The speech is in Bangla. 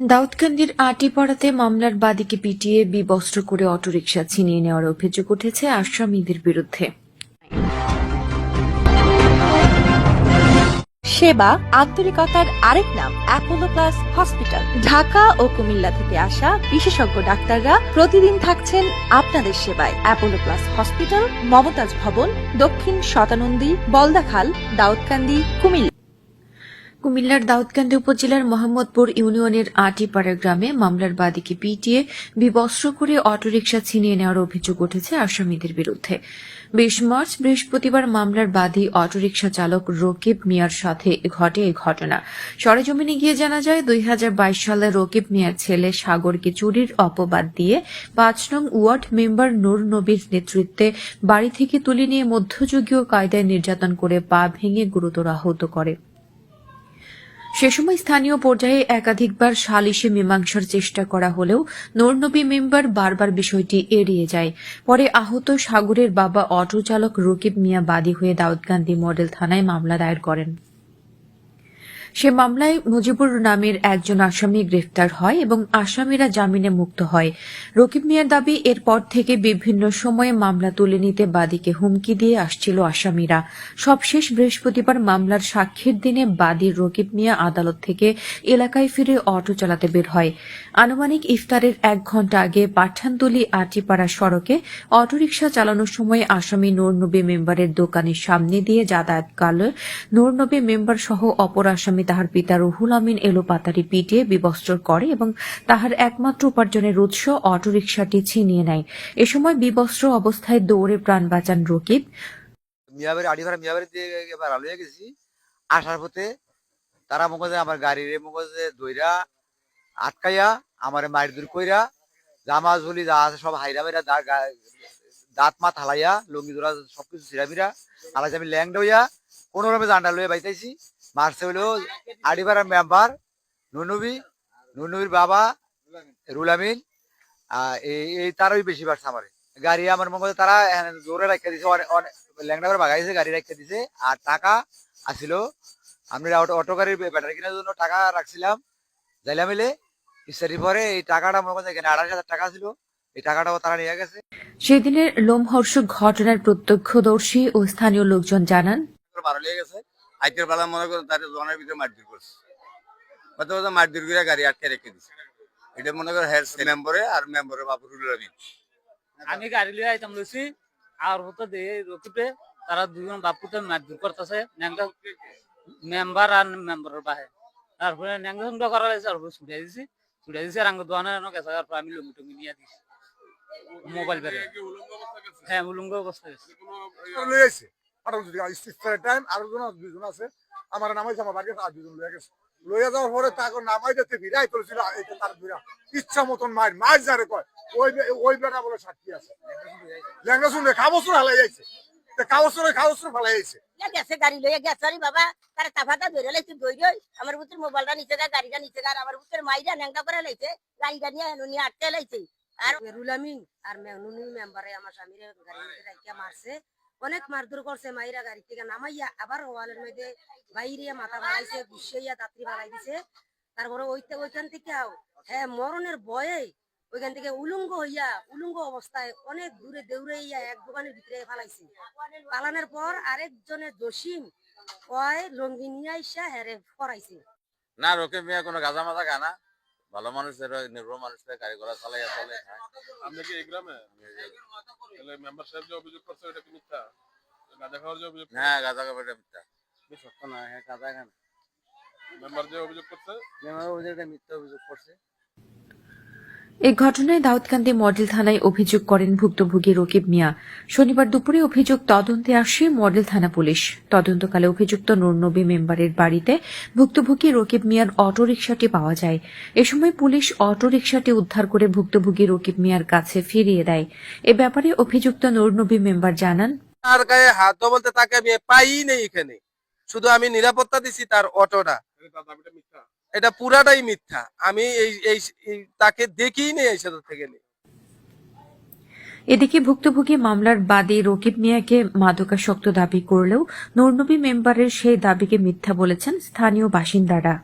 দাউদকান্দির আটিপাড়াতে মামলার বাদীকে পিটিয়ে বিবস্ত্র করে অটোরিকশা ছিনিয়ে নেওয়ার অভিযোগ উঠেছে আসামিদের বিরুদ্ধে। সেবা, আন্তরিকতার আরেক নাম অ্যাপোলো প্লাস হসপিটাল ঢাকা ও কুমিল্লা থেকে আসা বিশেষজ্ঞ ডাক্তাররা প্রতিদিন থাকছেন আপনাদের সেবায়। অ্যাপোলো প্লাস হসপিটাল মমতাজ ভবন, দক্ষিণ শতানন্দী বলদাখাল দাউদকান্দি, কুমিল্লা। কুমিল্লার দাউদকান্দি উপজেলার মোহাম্মদপুর ইউনিয়নের আটিপাড়া গ্রামে মামলার বাদীকে পিটিয়ে বিবস্ত্র করে অটোরিকশা ছিনিয়ে নেওয়ার অভিযোগ উঠেছে আসামিদের বিরুদ্ধে। বিশ মার্চ বৃহস্পতিবার মামলার বাদী অটোরিকশা চালক রকিব মিয়ার সাথে ঘটে এই ঘটনা। সরেজমিনে গিয়ে জানা যায়, দুই হাজার বাইশ সালে রকিব মিয়ার ছেলে সাগরকে চুরির অপবাদ দিয়ে পাঁচ নং ওয়ার্ড মেম্বার নূর নবীর নেতৃত্বে বাড়ি থেকে তুলে নিয়ে মধ্যযুগীয় কায়দায় নির্যাতন করে পা ভেঙে গুরুতর আহত করে। সে সময় স্থানীয় পর্যায়ে একাধিকবার সালিশে মীমাংসার চেষ্টা করা হলেও নূরনবী মেম্বার বারবার বিষয়টি এড়িয়ে যায়। পরে আহত সাগরের বাবা অটো চালক রকিব মিয়া বাদী হয়ে দাউদকান্দি মডেল থানায় মামলা দায়ের করেন। সে মামলায় মুজিবুর নামের একজন আসামি গ্রেফতার হয় এবং আসামিরা জামিনে মুক্ত হয়। রকিব মিয়ার দাবি, এরপর থেকে বিভিন্ন সময়ে মামলা তুলে নিতে বাদীকে হুমকি দিয়ে আসছিল আসামিরা। সবশেষ বৃহস্পতিবার মামলার সাক্ষীর দিনে বাদী রকিব মিয়া আদালত থেকে এলাকায় ফিরে অটো চালাতে বের হয়। আনুমানিক ইফতারের এক ঘণ্টা আগে পাঠানতলি আটিপাড়া সড়কে অটোরিকশা চালানোর সময় আসামি নূরনবী মেম্বারের দোকানের সামনে দিয়ে যাতায়াতকালে নূরনবী মেম্বার সহ অপর আসামি তাহার পিতা রুহুল আমিন এলো পাতারি পিটিয়ে বিবস্ত্র করে এবং তাহার একমাত্র উপার্জনের উৎস অটোরিকশাটি ছিনিয়ে নেয়। এ সময় বিবস্ত্র অবস্থায় দৌড়ে প্রাণ বাঁচান রকিব। মিয়াবাড়ি আড়িভাড়া মিয়াবাড়ি দিয়ে এবার আলুয়ে গেছি, আসার পথে তারা মগজে আমার গাড়ির মগজে দইরা, আটকাইয়া আমার মায়ের দূর কইরা, জামা ঝুলি যা আছে সব হাইরা বাইরা দা- দাঁত মাত হালাইয়া, লঙ্গি জোড়া সবকিছু ছিড়া মিরা হালাইছে আমি ল্যাং ডইয়া কোনো রকমে জান্ডা লইয়া বাইতাইছি। মারছে আড়িভাড়ার মেম্বার নুনবি নুনবির বাবা রুল আমিন এই তারই বেশি বাড়ছে আমার। গাড়ি আমার মনে তারা জোরে রাখা দিছে ল্যাংড়া করে বাগাইছে গাড়ি রাখতে দিছে আর টাকা আসিল। আমি অটো গাড়ির ব্যাটারি কেনার জন্য টাকা রাখছিলাম। যাইলা মিলে ইস্তারি পরে এই টাকাটা মনে করছে এখানে আড়াই হাজার টাকা ছিল এই টাকাটাও তারা নিয়ে গেছে। সেদিনের লোমহর্ষক ঘটনার প্রত্যক্ষদর্শী ও স্থানীয় লোকজন জানান লেগে গেছে। আজকের বেলা মনে করেন তার জনের ভিতরে মারধর করছে। কত কথা মারধর করে গাড়ি আটকে রেখে দিছে। এটা মনে করেন হেড মেম্বরে আর মেম্বরের বাবু রুল আমিন আমি গাড়ি লিয়ে আইতাম লইছি আর হতো দে রকিবে তারা দুজন বাপুতে মারধর করতেছে ন্যাংটা মেম্বার আর মেম্বারের বাহে। তারপরে ন্যাংটা সুন্দর করা হয়েছে তারপরে ছুটিয়ে দিছি। ছুটিয়ে দিছি আর আঙ্গ এনে গেছে তারপর আমি লুঙ্গি টুঙ্গি নিয়ে দিছি। মোবাইল বেড়ে। হ্যাঁ উলুঙ্গ অবস্থা গেছে। লয়ে গেছে আরও যদি ইস্তিফারের টাইম আরও জন দুজন আছে। আমার নামাইছে আমার বাড়ি আর দুজন লয়ে গেছে। লয়ে যাওয়ার পরে তাকে নামাই যেতে ভিড়াই তুলছিল এটা তার ভিড়া ইচ্ছা মতন মার মার যারে কয়। ওই ওই বেটা বলে সাক্ষী আছে। ল্যাংড়া শুনে খাবসুর হালাই যাইছে খাবসুরে খাবসুর ফালাই যাইছে গেছে গাড়ি লইয়া গেছে। আরে বাবা তারা তাফাটা ধরে লাইছে দইরই আমার বুতের মোবাইলটা নিচে গা গাড়িটা নিচে গা আর আমার বুতের মাইরা ন্যাংটা করে লাইছে। গাড়িটা নিয়ে হেনু নিয়ে আটকে লাইছে। আর রুলামিন আর মেনুনি মেম্বারে আমার স্বামীর রাখিয়া মারছে। অনেক মারধর করছে মাইরা গাড়ি থেকে, নামাইয়া আবার ওয়ালের মধ্যে বাইরে মাথা বাড়াইছে গুসাইয়া দাত্রী বাড়াই দিছে। তারপরে ওইতে ওইখান থেকে হ্যাঁ মরণের বয়ে ওইখান থেকে উলঙ্গ হইয়া, উলঙ্গ অবস্থায় অনেক দূরে দৌড়ে ইয়া এক দোকানের ভিতরে ফালাইছে। পালানোর পর আরেকজনের জসিম ওই লঙ্গি নিয়ে আইসা হেরে করাইছে না রোকে মিয়া কোনো গাজা মাজা গানা ভালো মানুষের নির্ভর মানুষের গাড়ি ঘোড়া চালাইয়া চলে খায়। আপনি কি এই গ্রামে? তাহলে মেম্বার সাহেব যে অভিযোগ করছে ওটা কি মিথ্যা? গাঁজা খাওয়ার যে অভিযোগ হ্যাঁ গাজা এটা মিথ্যা। সত্য না হ্যাঁ গাঁজা খান মেম্বার যে অভিযোগ করছে? মিথ্যা অভিযোগ করছে। এই ঘটনায় দাউদকান্দি মডেল থানায় অভিযোগ করেন ভুক্তভোগী রকিব মিয়া। শনিবার দুপুরে অভিযোগ তদন্তে আসে মডেল থানা পুলিশ। তদন্তকালে অভিযুক্ত নুরনবী মেম্বারের বাড়িতে ভুক্তভোগী রকিব মিয়ার অটোরিকশাটি পাওয়া যায়। এ সময় পুলিশ অটোরিকশাটি উদ্ধার করে ভুক্তভোগী রকিব মিয়ার কাছে ফিরিয়ে দেয়। এ ব্যাপারে অভিযুক্ত নুরনবী মেম্বার জানান, তার গায়ে হাত বলতে তাকে পাই নেই এখানে। শুধু আমি নিরাপত্তা দিছি তার অটোটা এটা পুরাটাই মিথ্যা। আমি এই তাকে দেখিই নেই এই সাথে থেকে নেই এদিকে ভুক্তভোগী মামলার বাদী রকিব মিয়াকে মাদকাসক্ত দাবি করলেও নর্নবী মেম্বারের সেই দাবিকে মিথ্যা বলেছেন স্থানীয় বাসিন্দারা।